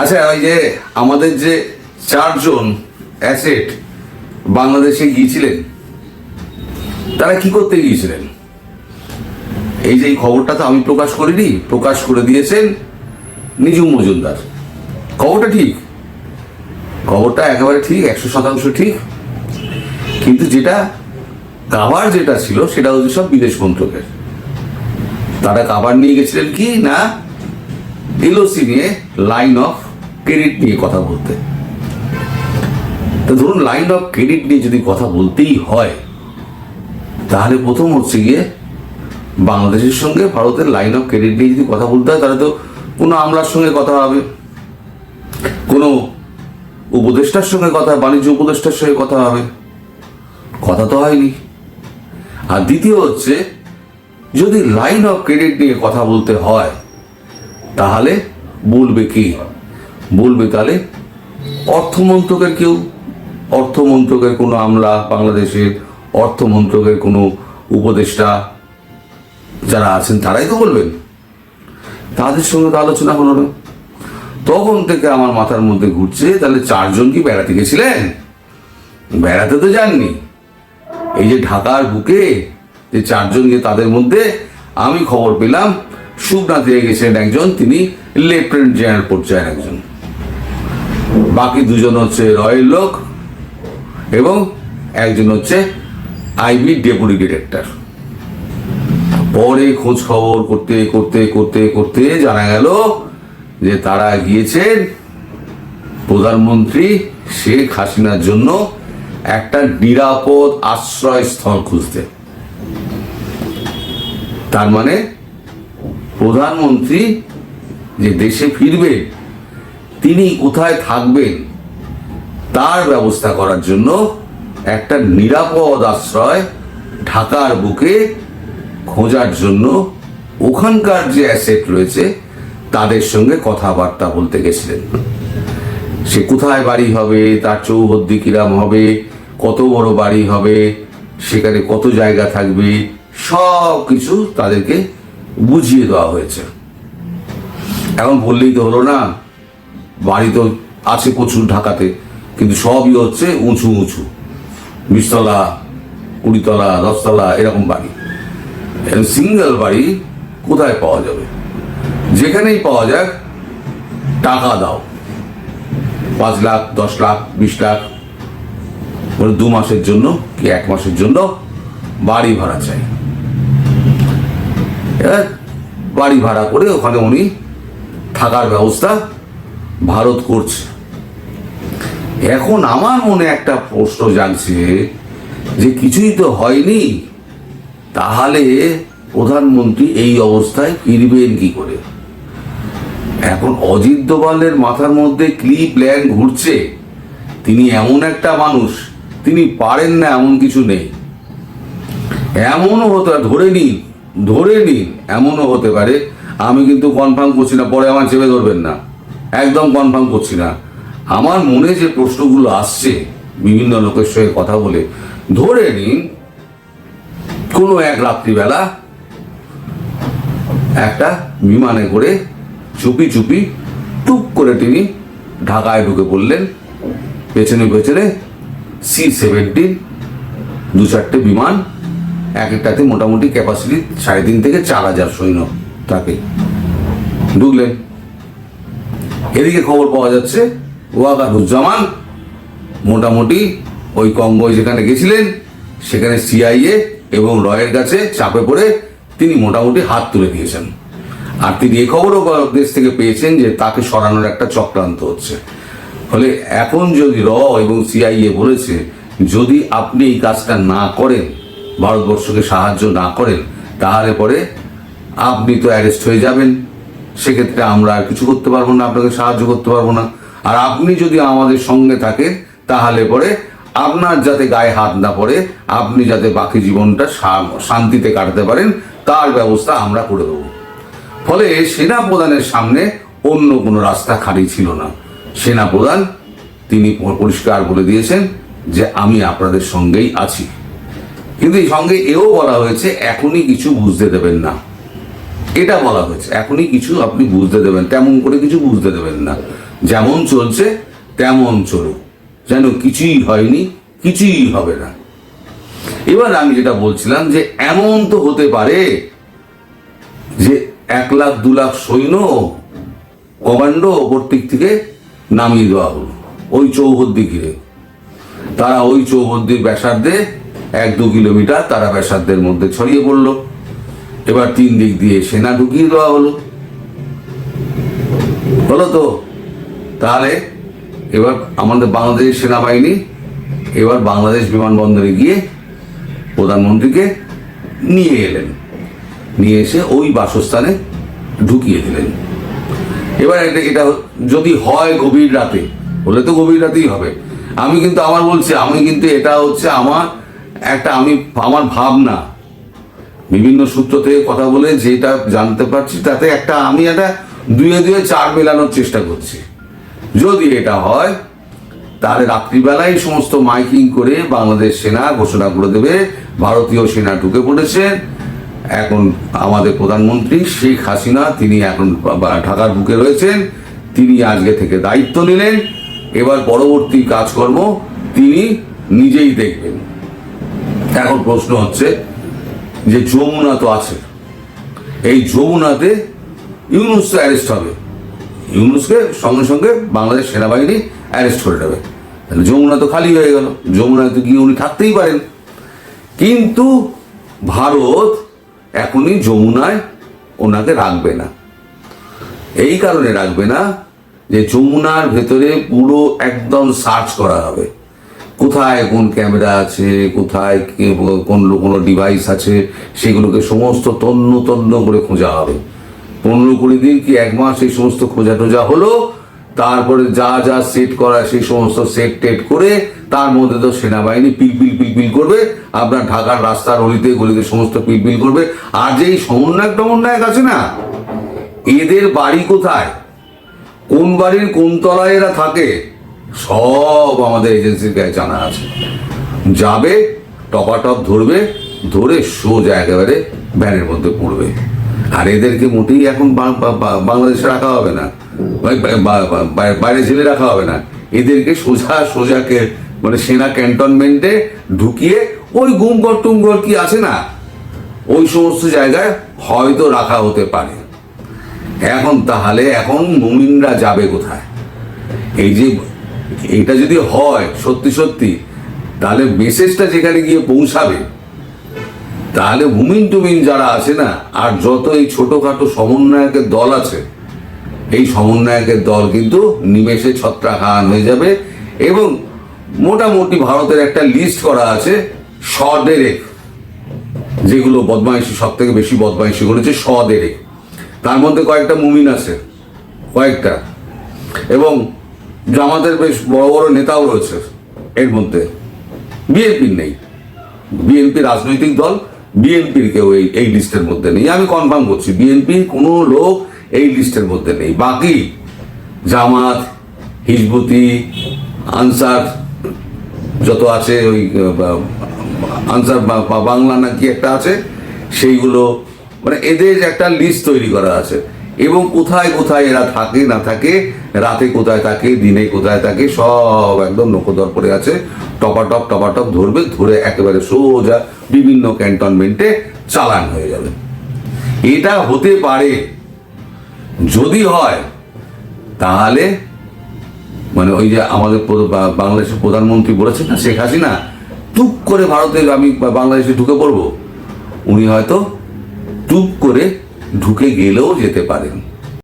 আচ্ছা ওই যে আমাদের যে চারজন অ্যাসেট বাংলাদেশে গিয়েছিলেন, তারা কি করতে গিয়েছিলেন? এই যে এই খবরটা তো আমি প্রকাশ করিনি, প্রকাশ করে দিয়েছেন নিজুম মজুমদার। খবরটা ঠিক? খবরটা একেবারে ঠিক, একশো শতাংশ ঠিক। কিন্তু যেটা কাভার যেটা ছিল, সেটা হচ্ছে সব বিদেশ মন্ত্রকের। তারা কাভার নিয়ে গেছিলেন কি, না? এলওসি নিয়ে লাইন অফ ক্রেডিট নিয়ে কথা বলতে। তো ধরুন লাইন অফ ক্রেডিট নিয়ে যদি কথা বলতেই হয়, তাহলে প্রথম হচ্ছে গিয়ে বাংলাদেশের সঙ্গে ভারতের লাইন অফ ক্রেডিট নিয়ে যদি কথা বলতে হয়, তাহলে তো কোনো আমলার সঙ্গে কথা হবে, কোনো উপদেষ্টার সঙ্গে কথা বাণিজ্য উপদেষ্টার সঙ্গে কথা হবে। কথা তো হয়নি। আর দ্বিতীয় হচ্ছে, যদি লাইন অফ ক্রেডিট নিয়ে কথা বলতে হয় তাহলে বলবে কি? বলবে তাহলে অর্থমন্ত্রকের কেউ? অর্থমন্ত্রকের কোনো আমলা বাংলাদেশের অর্থমন্ত্রকের কোনো উপদেষ্টা যারা আছেন, তারাই তো বলবেন। তাদের সঙ্গে তো আলোচনা হলো না। তখন থেকে আমার মাথার মধ্যে ঘুরছে, তাহলে চারজন কি বেড়াতে গেছিলেন? বেড়াতে তো যাননি। এই যে ঢাকার বুকে যে চারজন গিয়ে তাদের মধ্যে আমি খবর পেলাম সুবনাথ দিয়ে গেছেন একজন, তিনি লেফটেন্যান্ট জেনারেল পর্যায়ের একজন। বাকি দুজন হচ্ছে রয়েল লোক এবং একজন হচ্ছে আইবি ডেপুটি ডিরেক্টর। পরে খোঁজ খবর করতে করতে করতে করতে জানা গেল যে তারা গিয়েছেন প্রধানমন্ত্রী শেখ হাসিনার জন্য একটা নিরাপদ আশ্রয়স্থল খুঁজতে। তার মানে প্রধানমন্ত্রী যে দেশে ফিরবে, তিনি কোথায় থাকবেন, তার ব্যবস্থা করার জন্য একটা নিরাপদ আশ্রয় ঢাকার বুকে খোঁজার জন্য ওখানকার যে অ্যাসেট রয়েছে, তাদের সঙ্গে কথাবার্তা বলতে গেছিলেন। সে কোথায় বাড়ি হবে, তার চৌহদ্দি কিরাম হবে, কত বড় বাড়ি হবে, সেখানে কত জায়গা থাকবে সব কিছু তাদেরকে বুঝিয়ে দেওয়া হয়েছে। এখন বললেই তো হলো না, বাড়ি তো আছে প্রচুর ঢাকাতে, কিন্তু সবই হচ্ছে উঁচু উঁচু। বিশতলা, কুড়িতলা, দশতলা, এরকম বাড়ি। এখন সিঙ্গেল বাড়ি কোথায় পাওয়া যাবে? যেখানেই পাওয়া যাক, টাকা দাও। পাঁচ লাখ, দশ লাখ, বিশ লাখ দু মাসের জন্য কি এক মাসের জন্য বাড়ি ভাড়া চাই। বাড়ি ভাড়া করে ওখানে উনি থাকার ব্যবস্থা ভারত করছে। এখন আমার মনে একটা প্রশ্ন জাগছে যে কিছুই তো হয়নি, তাহলে প্রধানমন্ত্রী এই অবস্থায় ফিরবেন কি করে? এখন অজিত দোভালের মাথার মধ্যে কি প্ল্যান ঘুরছে? তিনি এমন একটা মানুষ, তিনি পারেন না এমন কিছু নেই। এমনও হতে ধরে নিন ধরে নিন, এমনও হতে পারে। আমি কিন্তু কনফার্ম করছি না, পরে আমার চেপে ধরবেন না। একদম কনফার্ম করছি না। আমার মনে যে প্রশ্নগুলো আসছে, বিভিন্ন লোকের সঙ্গে কথা বলে, ধরে নিন, কোনো এক রাত্রিবেলা একটা বিমানে করে চুপি চুপি টুক করে তিনি ঢাকায় ঢুকে পড়লেন। পেছনে পেছনে সি সেভেন্টিন দু চারটে বিমান এক একটাতে মোটামুটি ক্যাপাসিটি সাড়ে তিন থেকে চার হাজার সৈন্য থাকে। ঢুকলেন এদিকে খবর পাওয়া যাচ্ছে ওয়াকারুজ্জামান মোটামুটি ওই কঙ্গোয় যেখানে গেছিলেন, সেখানে সিআইএ এবং রয়ের কাছে চাপে পড়ে তিনি মোটামুটি হাত তুলে দিয়েছেন। আর তিনি এ খবরও দেশ থেকে পেয়েছেন যে তাকে সরানোর একটা চক্রান্ত হচ্ছে। ফলে এখন যদি র এবং সিআইএ বলেছে, যদি আপনি এই কাজটা না করেন ভারতবর্ষকে সাহায্য না করেন, তাহলে পরে আপনি তো অ্যারেস্ট হয়ে যাবেন। সেক্ষেত্রে আমরা আর কিছু করতে পারব না, আপনাকে সাহায্য করতে পারব না। আর আপনি যদি আমাদের সঙ্গে থাকেন, তাহলে পরে আপনার যাতে গায়ে হাত না পড়ে, আপনি যাতে বাকি জীবনটা শান্তিতে কাটাতে পারেন, তার ব্যবস্থা আমরা করে দেবো। ফলে সেনা প্রধানের সামনে অন্য কোনো রাস্তা খালি ছিল না। সেনা প্রধান তিনি পরিষ্কার বলে দিয়েছেন যে আমি আপনাদের সঙ্গেই আছি। কিন্তু এই সঙ্গে এও বলা হয়েছে, এখনই কিছু বুঝতে দেবেন না। এটা বলা হয়েছে, এখনই কিছু আপনি বুঝতে দেবেন, তেমন করে কিছু বুঝতে দেবেন না। যেমন চলছে, তেমন চলুক। যেন কিছুই হয়নি, কিছুই হবে না। এবার আমি যেটা বলছিলাম যে, এমন তো হতে পারে যে এক লাখ, দু লাখ সৈন্য কমান্ডো ওপর থেকে নামিয়ে দেওয়া হলো, ওই চৌহদ্দি ঘিরে। তারা ওই চৌহদ্দির ব্যাসার্ধে এক দু কিলোমিটার তারা ব্যাসার্ধের মধ্যে ছড়িয়ে পড়ল। এবার তিন দিক দিয়ে সেনা ঢুকিয়ে দেওয়া হলো। হলো তো, তাহলে এবার আমাদের বাংলাদেশ সেনাবাহিনী, এবার বাংলাদেশ বিমানবন্দরে গিয়ে প্রধানমন্ত্রীকে নিয়ে এলেন। নিয়ে এসে ওই বাসস্থানে ঢুকিয়ে দিলেন। এবার এটা এটা যদি হয় গভীর রাতে, বলে তো গভীর রাতেই হবে। আমি কিন্তু, আমার বলছি, আমি কিন্তু এটা হচ্ছে আমার একটা আমি আমার ভাবনা, বিভিন্ন সূত্র থেকে কথা বলে যেটা জানতে পারছি, তাতে একটা আমি একটা দুয়ে দুয়ে চার মেলানোর চেষ্টা করছি। যদি এটা হয়, তাহলে রাত্রিবেলায় সমস্ত মাইকিং করে বাংলাদেশ সেনা ঘোষণা করে দেবে, ভারতীয় সেনা ঢুকে পড়েছে। এখন আমাদের প্রধানমন্ত্রী শেখ হাসিনা, তিনি এখন ঢাকার বুকে রয়েছেন, তিনি আজকে থেকে দায়িত্ব নিলেন। এবার পরবর্তী কাজকর্ম তিনি নিজেই দেখবেন। এখন প্রশ্ন হচ্ছে যে যমুনা তো আছে। এই যমুনাতে ইউনুস তো অ্যারেস্ট হবে। ইউনুসকে সঙ্গে সঙ্গে বাংলাদেশ সেনাবাহিনী অ্যারেস্ট করে দেবে। তাহলে যমুনা তো খালি হয়ে গেল। যমুনায় তো গিয়ে উনি থাকতেই পারেন। কিন্তু ভারত এখনই যমুনায় ওনাকে রাখবে না। এই কারণে রাখবে না যে যমুনার ভেতরে পুরো একদম সার্চ করা হবে। কোথায় কোন ক্যামেরা আছে, কোথায় কোন কোনো ডিভাইস আছে, সেগুলোকে সমস্ত তন্ন তন্ন করে খোঁজা হবে। পনেরো কুড়ি দিন কি এক মাস এই সমস্ত খোঁজা টোজা হলো? তারপরে যা যা সেট করা, সেই সমস্ত সেট টেট করে তার মধ্যে তো সেনাবাহিনী পিলপিল পিলপিল করবে, আপনার ঢাকার রাস্তার অলিতে গলিতে সমস্ত পিলপিল করবে। আর যে এই সমন্বয়ক টমন্বয়ক আছে না, এদের বাড়ি কোথায়? কোন বাড়ির কোন তলায় এরা থাকে? সব আমাদের এজেন্সির গায়ে জানা আছে। যাবে, টপাটপ ধরবে, ধরে সোজা একেবারে ভ্যানের মধ্যে পড়বে। আর এদেরকে মোটেই এখন বাংলাদেশে রাখা হবে না। বাইরে জেলে রাখা হবে না। এদেরকে সোজা সোজাকে মানে সেনা ক্যান্টনমেন্টে ঢুকিয়ে ওই গুমগড় টুমগড় কি আছে না, ওই সমস্ত জায়গায় হয়তো রাখা হতে পারে। এখন তাহলে এখন মুমিনরা যাবে কোথায়? এই যে এটা যদি হয়, সত্যি সত্যি, তাহলে মেসেজটা যেখানে গিয়ে পৌঁছাবে, তাহলে হুমিন টুমিন যারা আছে না, আর যত এই ছোটখাটো সমন্বয়কের দল আছে, এই সমন্বয়কের দল কিন্তু নিমেষে ছত্রাখান হয়ে যাবে এবং মোটামুটি ভারতের একটা লিস্ট করা আছে সদেরেক যেগুলো বদমাইশি সব থেকে বেশি বদমাইশি করেছে সদেরেক তার মধ্যে কয়েকটা মুমিন আছে, কয়েকটা। এবং জামাতের বেশ বড় বড় নেতাও রয়েছে এর মধ্যে। বিএনপির নেই। বিএনপি রাজনৈতিক দল, বিএনপির কেউ এই এই লিস্টের মধ্যে নেই। আমি কনফার্ম করছি বিএনপির কোনো লোক এই লিস্টের মধ্যে নেই। বাকি জামাত, হিজবুতি, আনসার যত আছে ওই, আনসার বাংলা না কি একটা আছে, সেইগুলো মানে এদের একটা লিস্ট তৈরি করা আছে। এবং কোথায় কোথায় এরা থাকে, না থাকে রাতে কোথায় থাকে, দিনে কোথায় থাকে, সব একদম নখদর পড়ে আছে। টপাটপ টপাটপ ধরবে, ধরে একেবারে সোজা বিভিন্ন ক্যান্টনমেন্টে চালান হয়ে যাবে। এটা হতে পারে, যদি হয়, তাহলে মানে ওই যে আমাদের বাংলাদেশের প্রধানমন্ত্রী বলেছেন না, শেখ হাসিনা টুক করে ভারতে আমি বাংলাদেশে ঢুকে পড়ব। উনি হয়তো টুক করে ঢুকে গেলেও যেতে পারেন।